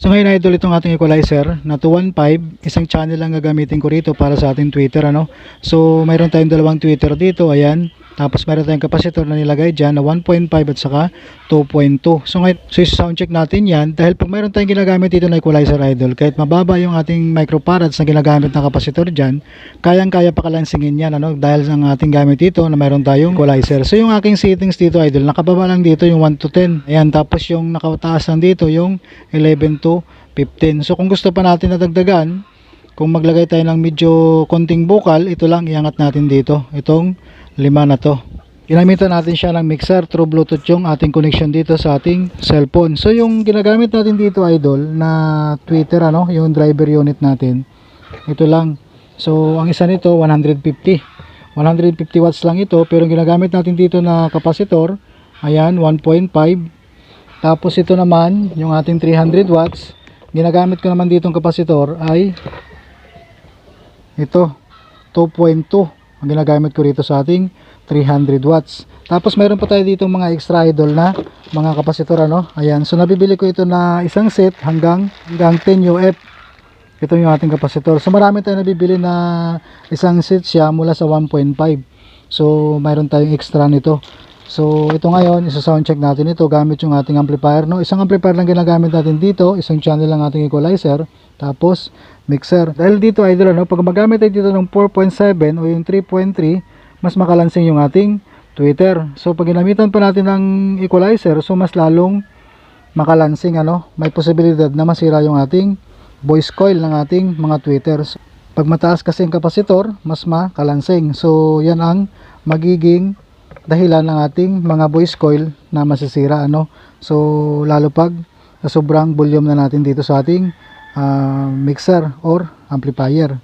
So ngayon idol itong ating equalizer na 215, isang channel lang gagamitin ko rito para sa ating Twitter ano. So mayroon tayong dalawang Twitter dito, ayan. Tapos mayroon tayong capacitor na nilagay dyan na 1.5 at saka 2.2. So ngayon, so sound check natin yan dahil pag mayroon tayong ginagamit dito na equalizer idol, kahit mababa yung ating microfarads na ginagamit na capacitor dyan, kayang-kaya pa kalansingin yan ano dahil sa ating gamit dito na mayroon tayong equalizer. So yung aking settings dito idol, nakababa lang dito yung 1 to 10. Ayan, tapos yung nakataas lang dito yung 11 to 15. So kung gusto pa natin nadagdagan, kung maglagay tayo ng medyo konting bukal, ito lang iangat natin dito. Itong lima na to. Ginamitan natin siya ng mixer through Bluetooth yung ating connection dito sa ating cellphone. So yung ginagamit natin dito idol na Twitter ano, yung driver unit natin. Ito lang. So ang isa nito 150. 150 watts lang ito pero yung ginagamit natin dito na kapasitor ayan 1.5 tapos ito naman yung ating 300 watts ginagamit ko naman ditong kapasitor ay ito 2.2 ang ginagamit ko rito sa ating 300 watts. Tapos meron pa tayo dito mga extra idol na mga kapasitor ano? Ayan. So nabibili ko ito na isang set hanggang hanggang 10 UF ito yung ating kapasitor. So marami tayong nabibili na isang set siya mula sa 1.5 so mayroon tayong extra nito So ito ngayon, isa sound check natin ito gamit yung ating amplifier. No? Isang amplifier lang ginagamit natin dito, isang channel lang ating equalizer, tapos mixer. Dahil dito idol, no? pag magamit tayo dito ng 4.7 o yung 3.3, mas makalansing yung ating tweeter. So pag ginamitan pa natin ng equalizer, so mas lalong makalansing. Ano? May posibilidad na masira yung ating voice coil ng ating mga tweeters. Pag mataas kasi ang kapasitor, mas makalansing. So yan ang magiging dahilan ng ating mga voice coil na masisira ano? So lalo pag sobrang volume na natin dito sa ating ah, mixer or amplifier